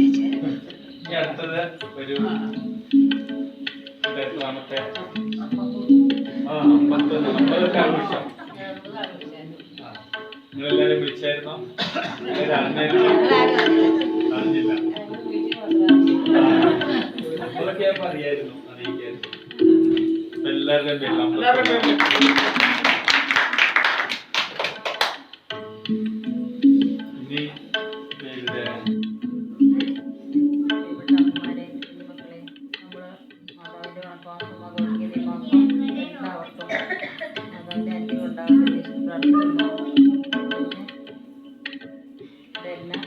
ഇനി അടുത്തത് ഒരു ഇത് എത്രാമത്തെ ആ അമ്പത്തൊന്ന് അമ്പതൊക്കെ ആഘോഷം. നിങ്ങളെല്ലാരും വിളിച്ചായിരുന്നോ? അറിഞ്ഞില്ല ആയപ്പോ അറിയായിരുന്നു അറിയിക്കായിരുന്നു എല്ലാവരുടെയും പേരിൽ അമ്പത്തൊന്ന്. ഇതെല്ലാം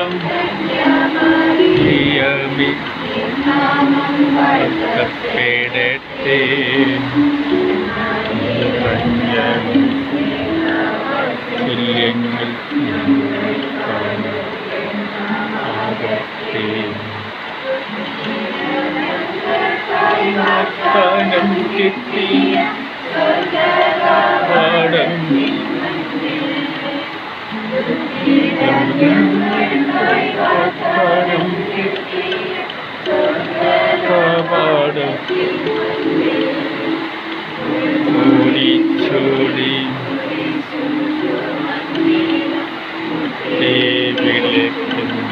ശുക്രിയം നിയമി വാഴ്ത്തപ്പെടട്ടെ തുല്യങ്ങൾ ആകട്ടെ കിട്ടി പാടം പാടം ഓടി ചോടി വിളിക്കുന്നു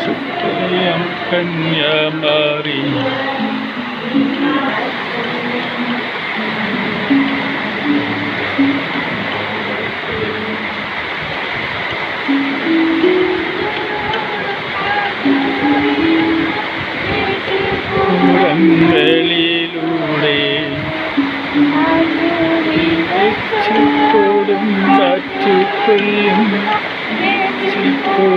സുപ്രിയം കന്യാമാരി പുറങ്ങളിലൂടെ ചുപ്പോടും കാറ്റുകൊള്ളും ചിപ്പുറങ്ങളിലൂടെ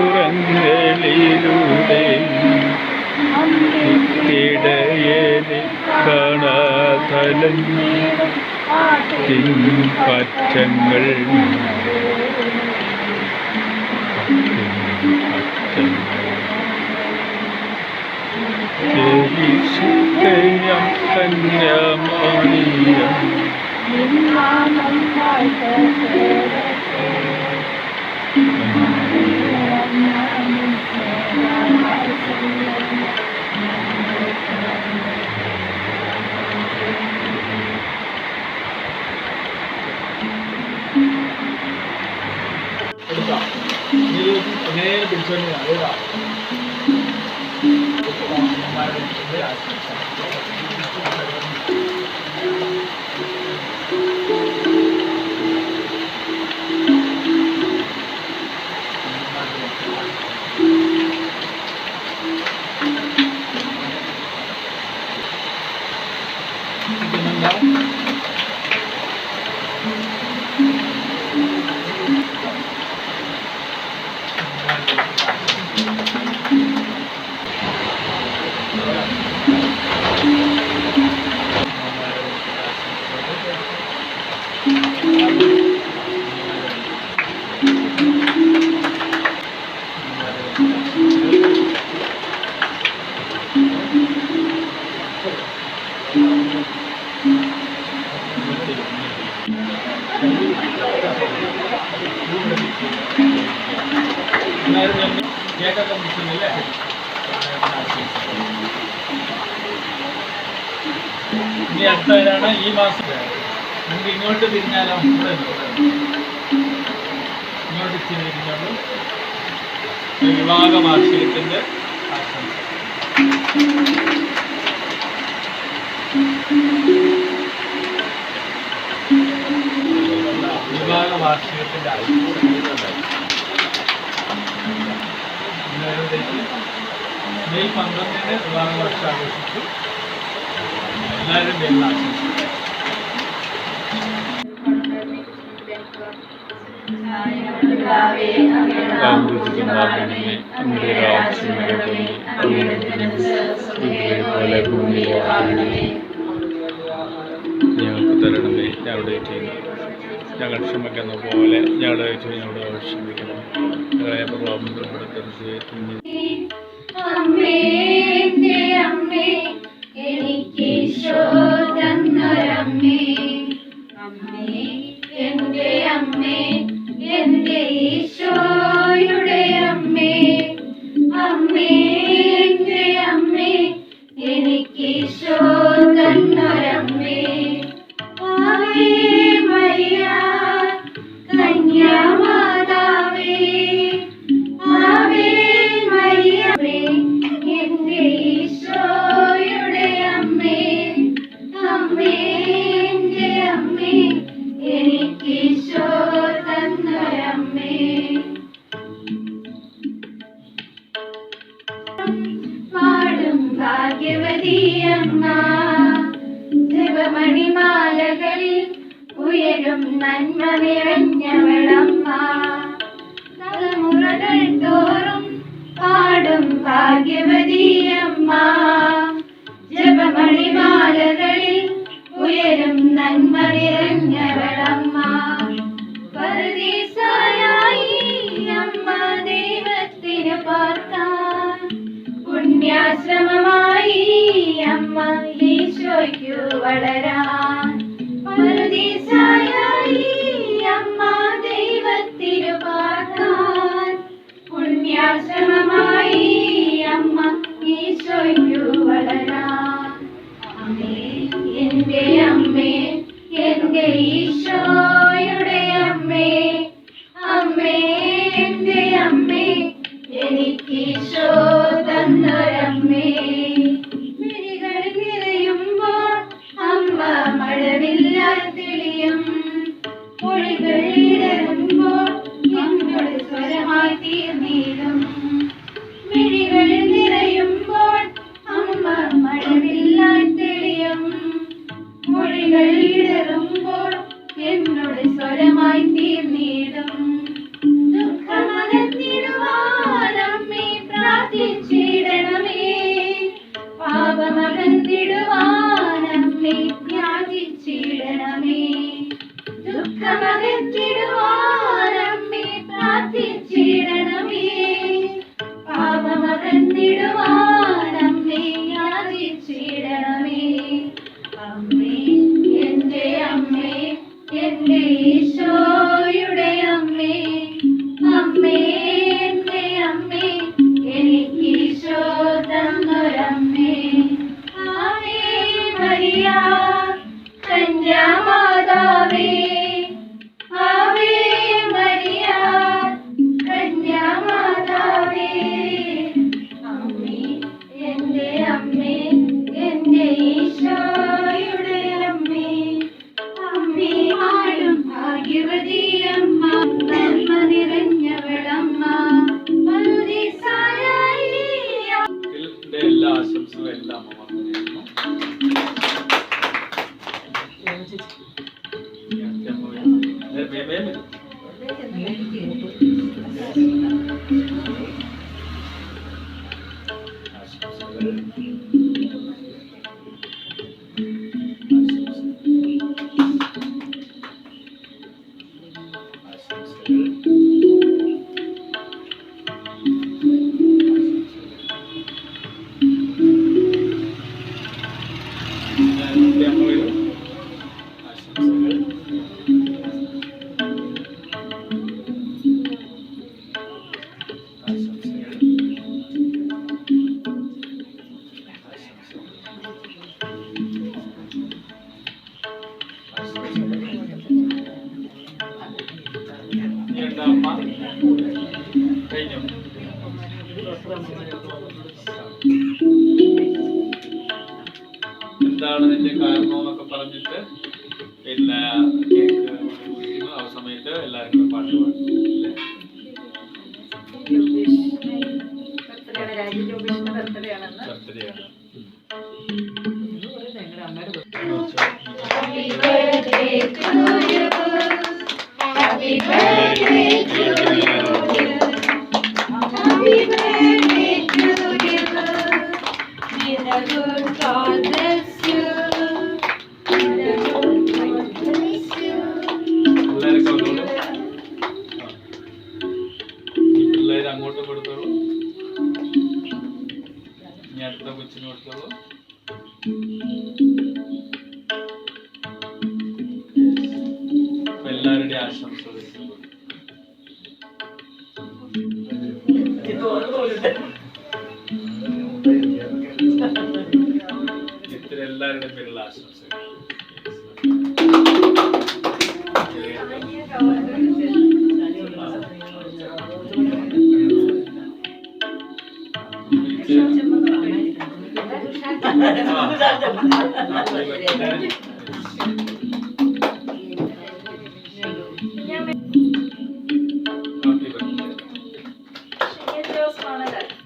ഇടയനെ കാണാതലം പറ്റങ്ങൾ ം കന്യാമണിയം എടുക്കാം ഇത് നേരെ പിടിച്ചോണ്ട് അതേതാ Ganun daw. അടുത്തവരാണ് ഈ മാസം നമുക്ക് ഇങ്ങോട്ട് തിരിഞ്ഞാലോ? ഇങ്ങോട്ട് തിരിഞ്ഞോളൂ വിവാഹ വാർഷികത്തിന്റെ ആശംസ വിവാഹ വാർഷികത്തിന്റെ ആശംസ മെയ് പന്ത്രണ്ടിന് വിവാഹ വർഷം ആഘോഷിച്ചു എല്ലാവരും പേരിൽ ആശംസിക്കുന്നു ഞങ്ങൾക്ക് തരണമേ ഞങ്ങളുടെ ചെയ്യുന്നു ഞങ്ങൾ ക്ഷമിക്കുന്ന പോലെ ഞങ്ങളുടെ ഞങ്ങളുടെ ക്ഷമിക്കണം ഞങ്ങളെ പ്രലോഭനപ്പെടുത്തരുത്. പ്രാർത്ഥിച്ചിടണമേ. പാപമകന്തിടുവാനമ്മേ ബർത്ത്ഡേ ആണെന്ന് ബർത്ത്ഡേ ആണ് ഇത്ര എല്ലാവരുടെയും പേരുള്ള ആശംസകൾ പത്തിരിയാണ് ആ ആ ഓക്കെ എല്ലാവരുടെയും സഹായത്തിന്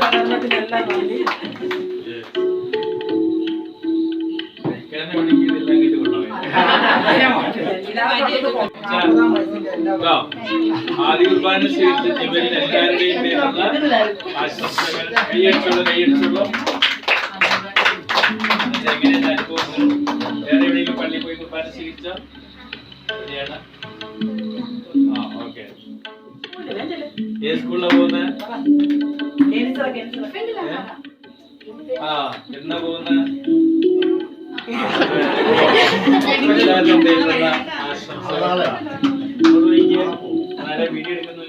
സഹകരണത്തിനെല്ലാം നന്ദി കഴിക്കാൻ വേണമെങ്കിൽ ഇതെല്ലാം ഇങ്ങോട്ട് കൊണ്ടുപോയി നാൽപ്പതാം വയസ്സിന്റെ എല്ലാ കേട്ടോ? ആദ്യ കുർബാന സ്വീകരിച്ച ഇവരിൽ എല്ലാവരുടെയും പേരുള്ള ആശംസകൾ കൈയടിച്ചോളൂ കൈയടിച്ചോളൂ എങ്ങനെയാണ് അനുഭവങ്ങൾ? വേറെ എവിടെയെങ്കിലും പള്ളിയിൽ പോയി കുർബാന സ്വീകരിച്ചോ? ശരിയാണ്. ആ ഓക്കെ. ഏത് സ്കൂളിലാണ് പോകുന്നത് ആ എന്നാ പോകുന്നത് വീഡിയോ എടുക്കുന്നു.